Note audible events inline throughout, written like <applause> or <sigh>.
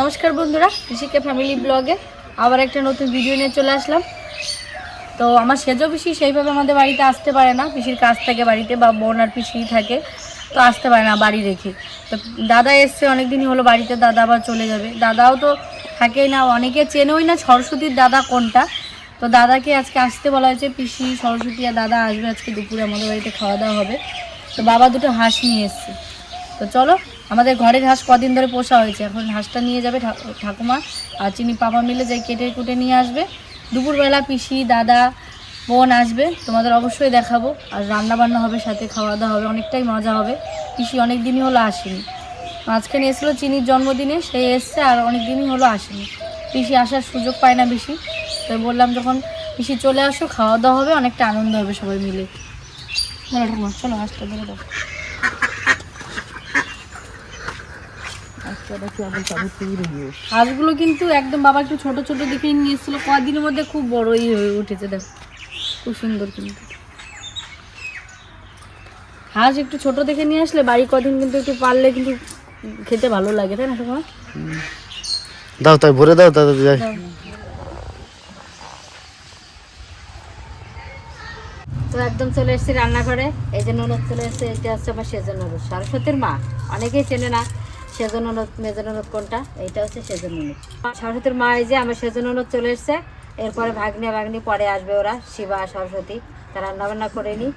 নমস্কার বন্ধুরা, ঋষিকা ফ্যামিলি ব্লগে আবার একটা নতুন ভিডিও নিয়ে চলে আসলাম। তো আমার সেজো পিসি সেইভাবে আমাদের বাড়িতে আসতে পারে না, পিসির কাজ থাকে বাড়িতে বা বোন আর পিসি থাকে, তো আসতে পারে না বাড়ি রেখে। তো দাদা এসছে অনেক দিনই হলো বাড়িতে, দাদা আবার চলে যাবে। দাদাও তো থাকেই না, অনেকে চেনেই না সরস্বতীর দাদা কোনটা। তো দাদাকে আজকে আসতে বলা হয়েছে, পিসি, সরস্বতী আর দাদা আসবে আজকে দুপুরে, আমাদের বাড়িতে খাওয়া দাওয়া হবে। তো বাবা দুটো হাঁস নিয়ে এসছে। তো চলো আমাদের ঘরের হাঁস কদিন ধরে পোষা হয়েছে। এখন হাঁসটা নিয়ে যাবে ঠাকুমা আর চিনি পাপা মিলে যাই কেটে কুটে নিয়ে আসবে। দুপুরবেলা পিসি, দাদা, বোন আসবে। তোমাদের অবশ্যই দেখাবো। আর রান্না বান্না হবে, সাথে খাওয়া দাওয়া হবে, অনেকটাই মজা হবে। পিসি অনেক দিনই হলো আসেনি। মাঝখানে এসেছিল চিনির জন্মদিনে, সে এসছে আর অনেক দিনই হলো আসেনি। পিসি আসার সুযোগ পায় না বেশি। তো বললাম, যখন পিসি চলে আসো খাওয়া দাওয়া হবে, অনেকটা আনন্দ হবে সবাই মিলে। চলো ঠাকুমা, চলো দাও। হাঁসগুলো কিন্তু একদম বাবা একটু ছোট ছোট দেখে নিয়ে এসেছিল কদিনের মধ্যে খুব বড়ই হয়ে উঠেছে দেখ। খুব সুন্দর কিন্তু। হাঁস একটু ছোট দেখে নিয়ে আসলে বাড়ি কদিন কিন্তু একটু পারলে কিন্তু খেতে ভালো লাগে তাই না তোমার দাও তাই ভরে দাও তাদের যাই। তো একদম চলে এসেছি রান্নাঘরে। এই যে ননদ চলে এসেছে এটা হচ্ছে আমার সেজন ননদ সরস্বতীর মা অনেকেই চেনে না। সেজন ননদ মেজন ননদ কোনটা? এইটা হচ্ছে সেজন ননদ সরস্বতীর মা এই যে আমার সেজন ননদ চলে এসেছে। এরপরে ভাগ্নে ভাগ্নি পরে আসবে ওরা শিবা সরস্বতী। তা রান্না বান্না করে নি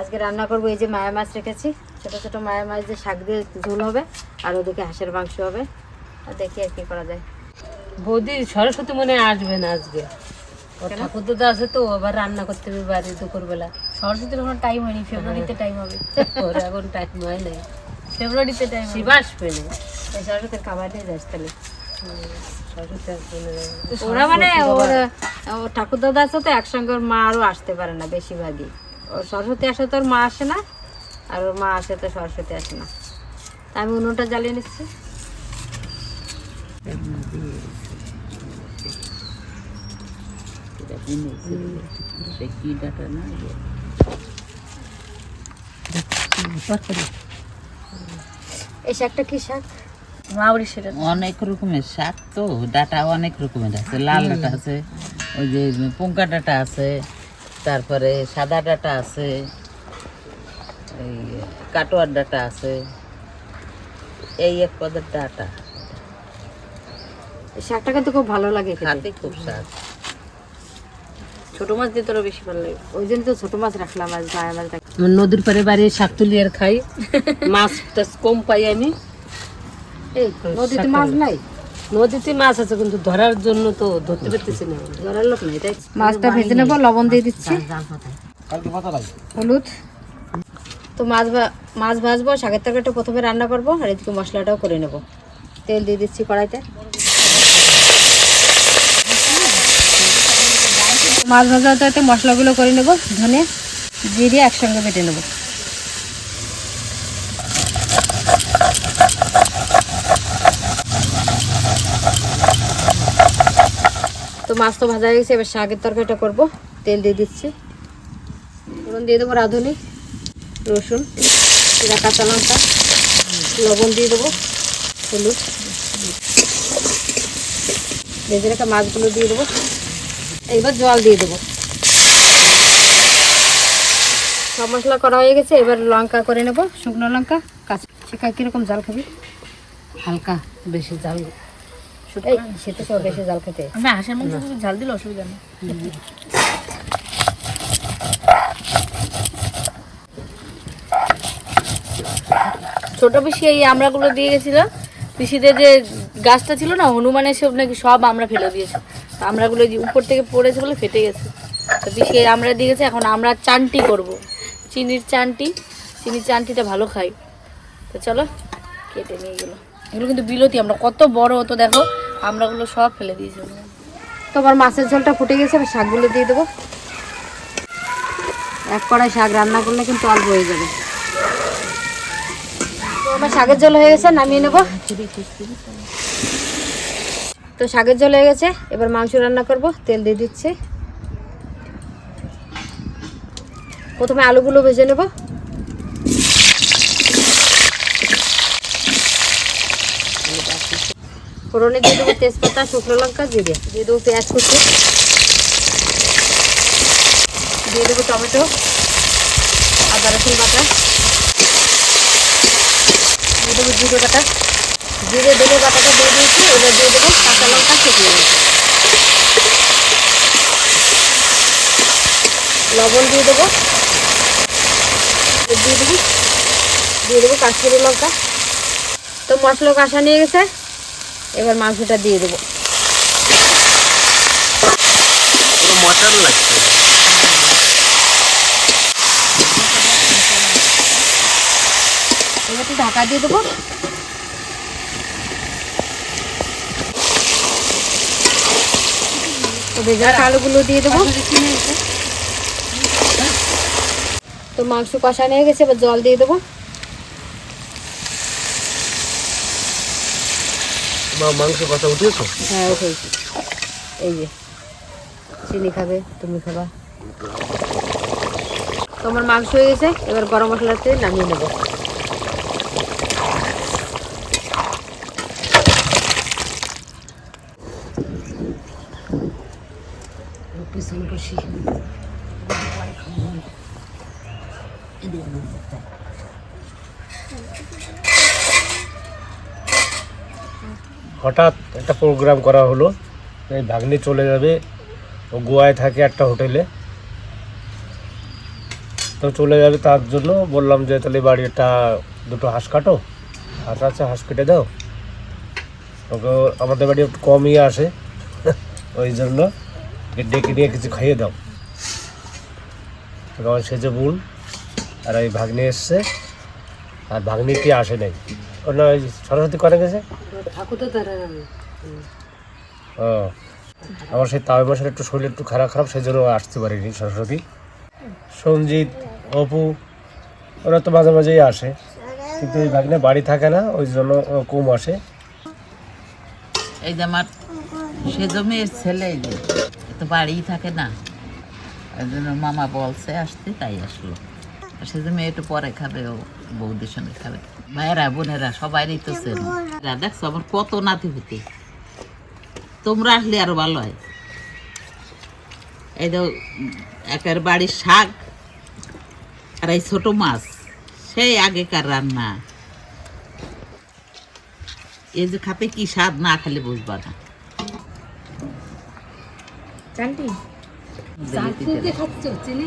আজকে রান্না করব এই যে মায়া মাছ রেখেছি। ছোট ছোট মায়া মাছ দিয়ে শাক দিয়ে ঝোল হবে আর ওদিকে হাঁসের মাংস হবে। আর দেখি আর কি করা যায়। বৌদি সরস্বতী মনে আসবে না আজকে। ঠাকুর দাদা আছে তো আবার রান্না করতে হবে বাড়ি দুপুরবেলা। সরস্বতীর কোনো টাইম হয়নি ফেব্রুয়ারিতে টাইম হবে। <laughs> এখন টাইম হয় নাই। ফেব্রুয়ারিতে টাইম হবে। শিবা আসবে এই সরস্বতীর খাবার নিয়ে যাস তাহলে। ওরা মানে ওর ঠাকুর দাদা আছে তো একসঙ্গে ওর মা আরও আসতে পারে না বেশিরভাগই। ওর সরস্বতী আসে তো ওর মা আসে না আর ওর মা আসে তো সরস্বতী আসে না। তা আমি উনুনটা জ্বালিয়ে নিচ্ছি। এই শাকটা কি শাক? মাউরি সেটা অনেক রকমের শাক তো ডাটা অনেক রকমের আছে লাল ডাটা আছে ওই যে পুঙ্কা ডাটা আছে তারপরে সাদা ডাটা আছে এই কাটোয়ার ডাটা আছে এই এক পদের ডাটা। এই শাকটা কিন্তু খুব ভালো লাগে খেতে। খুব স্বাদ। ছোট মাছ দিয়ে তোরা বেশি ভালো লাগে। ওই জন্য তো ছোট মাছ রাখলাম আজ মায়া মাছ নদীর পারে বাড়ি শাক তুলি আর খাই। <laughs> মাছ টাছ কম পাই আমি। এই নদীতে মাছ নাই? নদীতে মাছ আছে কিন্তু ধরার জন্য তো ধরতে পারতেছি না। ধরার লোক নেই তাই মাছটা ভেজে নেব লবণ দিয়ে দিচ্ছি। হলুদ। তো মাছ ভা- মাছ ভাজবো শাকের তরকারিটা প্রথমে রান্না করব আর এদিকে মশলাটাও করে নেব। তেল দিয়ে দিচ্ছি কড়াইতে। মাছ ভাজা হতে মশলাগুলো করে নেব ধনে। জিরে একসঙ্গে বেটে নেব। তো মাছ তো ভাজা হয়ে গেছে, এবার শাকের তরকারিটা করব। তেল দিয়ে দিচ্ছি। ফোড়ন দিয়ে দেবো রাঁধুনি, রসুন, জিরা, কাঁচা লঙ্কা, লবণ দিয়ে দেবো, হলুদ। ভেজে রাখা মাছগুলো দিয়ে দেবো। এবার জল দিয়ে দেবো। সব মশলা করা হয়ে গেছে এবার লঙ্কা করে নেব শুকনো লঙ্কা কাঁচা শিকা কীরকম জাল খাবি? হালকা বেশি জাল সেটা বেশি জাল খেতে। হাঁসের মাংস ঝাল দিলে অসুবিধা নেই। ছোট পিসি এই আমড়াগুলো দিয়ে গেছিল পিসিদের যে গাছটা ছিল না হনুমানের সব নাকি সব আমরা ফেলে দিয়েছে। আমড়াগুলো যে উপর থেকে পড়েছে বলে ফেটে গেছে। তো পিসি এই আমড়া দিয়ে গেছে এখন আমরা চানটি করব। চিনির চানটি, চিনির চানটিটা ভালো খাই। তো চলো, কেটে নিয়ে গেলো। এগুলো কিন্তু বিলতি, আমরা কত বড় হতো দেখো আমড়াগুলো সব ফেলে দিয়েছে। তো আমার মাছের ঝোলটা ফুটে গেছে আমি শাকগুলো দিয়ে দেবো। এক কড়াই শাক রান্না করলে কিন্তু অল্প হয়ে যাবে। আমার শাকের জল হয়ে গেছে, নামিয়ে নেব। তো শাকের জল হয়ে গেছে, এবার মাংস রান্না করব, তেল দিয়ে দিচ্ছি। প্রথমে আলুগুলো ভেজে নেব। ফোড়নে দিয়ে দেবো তেজপাতা, শুকনো লঙ্কা, জিরে। দিয়ে দেবো পেঁয়াজ কুচি। দিয়ে দেবো টমেটো, আদা, রসুন বাটা। দিয়ে দেবো জিরে বাটা। জিরে দেবো বাটাটা দিয়ে দিয়েছি এবার দিয়ে দেবো কাঁচা লঙ্কা শুকনো লঙ্কা লবণ দিয়ে দেবো। দিয়ে দেবো। দিয়ে দেবো কাশ্মীরি লঙ্কা। তো মশলা কষা নিয়ে গেছে। এবার মাংসটা দিয়ে দেবো। এবার ঢাকা দিয়ে দেবো। তো ভেজা আলুগুলো দিয়ে দেবো। তো মাংস কষা নিয়ে গেছে এবার জল দিয়ে দেবো। মাংস কথা উঠেছো? হ্যাঁ উঠেছি। এই যে চিনি খাবে তুমি খাবা। তোমার মাংস হয়ে গেছে এবার গরম মশলাতে নামিয়ে নেব। পিছনে বসি হঠাৎ একটা প্রোগ্রাম করা হলো, এই ভাগ্নি চলে যাবে, ও গোয়ায় থাকে একটা হোটেলে তো চলে যাবে তার জন্য, বললাম যে তাহলে বাড়ি একটা দুটো হাঁস কাটো, হাঁস আছে, হাঁস কেটে দাও। ওকে, আমাদের বাড়ি একটু কমই আসে, ওই জন্য, ডেকে নিয়ে কিছু খাইয়ে দাও। আমার সেজে বোন আর ওই ভাগ্নি এসছে। আর ভাগ্নিটি আসে নাই? ওর না ওই সরস্বতী করে গেছে? ঠাকুর তো তারা ও আমার সেই তাওয় মাসের একটু শরীর একটু খারাপ খারাপ সেই জন্য আসতে পারিনি সরস্বতী। সঞ্জিত অপু ওরা তো মাঝে মাঝেই আসে। কিন্তু এই ভাগ্নে বাড়ি থাকে না ওই জন্য ও কম আসে। এই যে আমার সেজ মেয়ের ছেলে এই যে তো বাড়িই থাকে না। ওই জন্য মামা বলছে আসতে তাই আসলো। আর সেজ একটু পরে খাবে ও বৌদির সঙ্গে খাবে। ভাইয়েরা বোনেরা সবাইরই তো চেন দেখছ আমার কত নাতি হতে তোমরা আসলে আরও ভালো হয়। এই তো একের বাড়ির শাক আর এই ছোট মাছ সেই আগেকার রান্না। এই যে খাতে কি স্বাদ না খেলে বুঝবা না। চানটি? চাটনিতে খাচ্ছ? চিনি?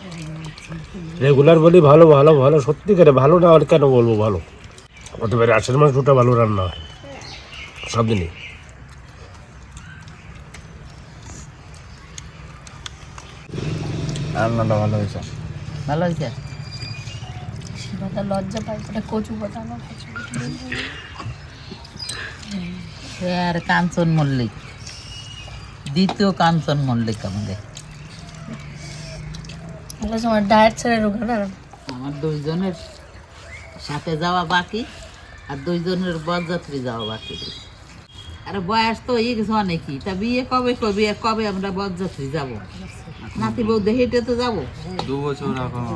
রেগুলার বলি ভালো ভালো ভালো সত্যি করে ভালো না আর কেন বলব ভালো? হতে পারে আশের মাংসটা ভালো রান্না হয় সব দিনই। রান্নাটা ভালো হয়েছে। ভালো হয়েছে? লজ্জা পাই এটা কচু পাতা না আর কাঞ্চন মল্লিক দ্বিতীয় কাঞ্চন মল্লিক আমাদের। বলেছে আমার ডায়েট ছেড়ে রোগা না। আমার দুইজনের সাথে যাওয়া বাকি আর দুইজনের বরযাত্রী যাওয়া বাকি। আরে বয়স তো হয়ে গেছে অনেকই। তা বিয়ে কবে কবে আর কবে আমরা বরযাত্রী যাব? নাতি বউ হেঁটে তো যাব? দু বছর এখনও।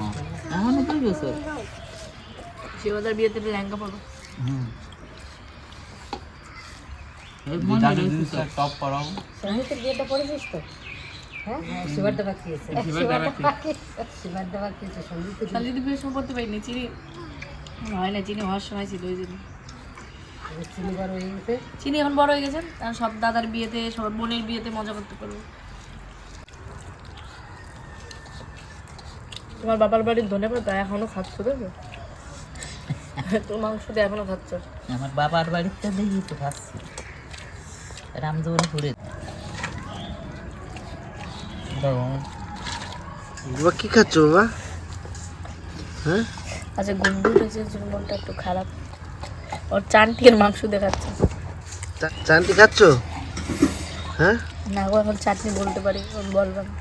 এখনও দুই বছর? শিবাদার বিয়েতে লেহেঙ্গা পরবো এই মনে টপ পরাও বিয়েটা পড়েছিস তো? হ্যাঁ? হয়। না চিনি। হওয়ার সময় ছিল ওই জন্য। চিনি বড় হয়ে গেছে। চিনি এখন বড় হয়ে গেছে আর সব দাদার বিয়েতে সব বোনের বিয়েতে মজা করতে পারব। তোমার বাবার বাড়ির ধনে পাতা এখনও খাচ্ছ দেখো <laughs> তোর মাংস দিয়ে এখনও খাচ্ছ? আমার বাবার বাড়িতে দেখি তো খাচ্ছি। রামজোহন ঘুরে বাবা কি খাচ্ছ বাবা? হ্যাঁ? আচ্ছা গুন্ডু উঠেছে জন্য একটু খারাপ। ওর চানটির মাংস দেখাচ্ছে। চা- খাচ্ছ? হ্যাঁ? না গো এখন চাটনি বলতে পারি ওর বলব না।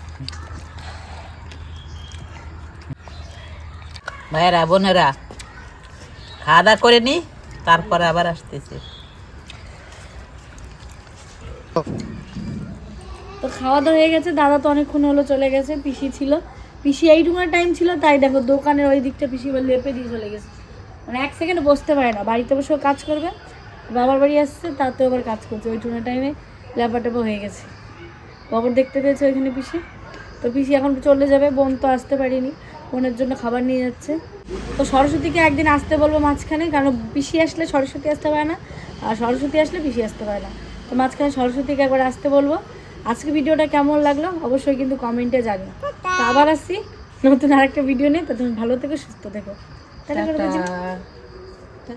ভাইয়েরা বোনেরা খাওয়া দাওয়া করে নি তারপরে আবার আসতেছি। তো খাওয়া দাওয়া হয়ে গেছে, দাদা তো অনেকক্ষণ হলো চলে গেছে, পিসি ছিল। পিসি এইটুকুনা টাইম ছিল, তাই দেখো দোকানের ওই দিকটা পিসি এবার লেপে দিয়ে চলে গেছে। মানে এক সেকেন্ড বসতে পারে না, বাড়িতে বসেও কাজ করবে, বাবার বাড়ি আসছে, তাতেও আবার কাজ করছে ওই টুনা টাইমে লেপা টেপা হয়ে গেছে। খবর দেখতে পেয়েছে ওইখানে পিসি। তো পিসি এখন চলে যাবে, বোন তো আসতে পারিনি, বোনের জন্য খাবার নিয়ে যাচ্ছে। তো সরস্বতীকে একদিন আসতে বলব মাঝখানে, কারণ পিসি আসলে সরস্বতী আসতে পারে না, আর সরস্বতী আসলে পিসি আসতে পারে না। তো মাঝখানে সরস্বতীকে একবার আসতে বলব আজকে ভিডিওটা কেমন লাগল? অবশ্যই কিন্তু কমেন্টে জানি আবার আসছি। নতুন আরেকটা ভিডিও নিয়ে। তো তুমি ভালো থেকো সুস্থ থেকো।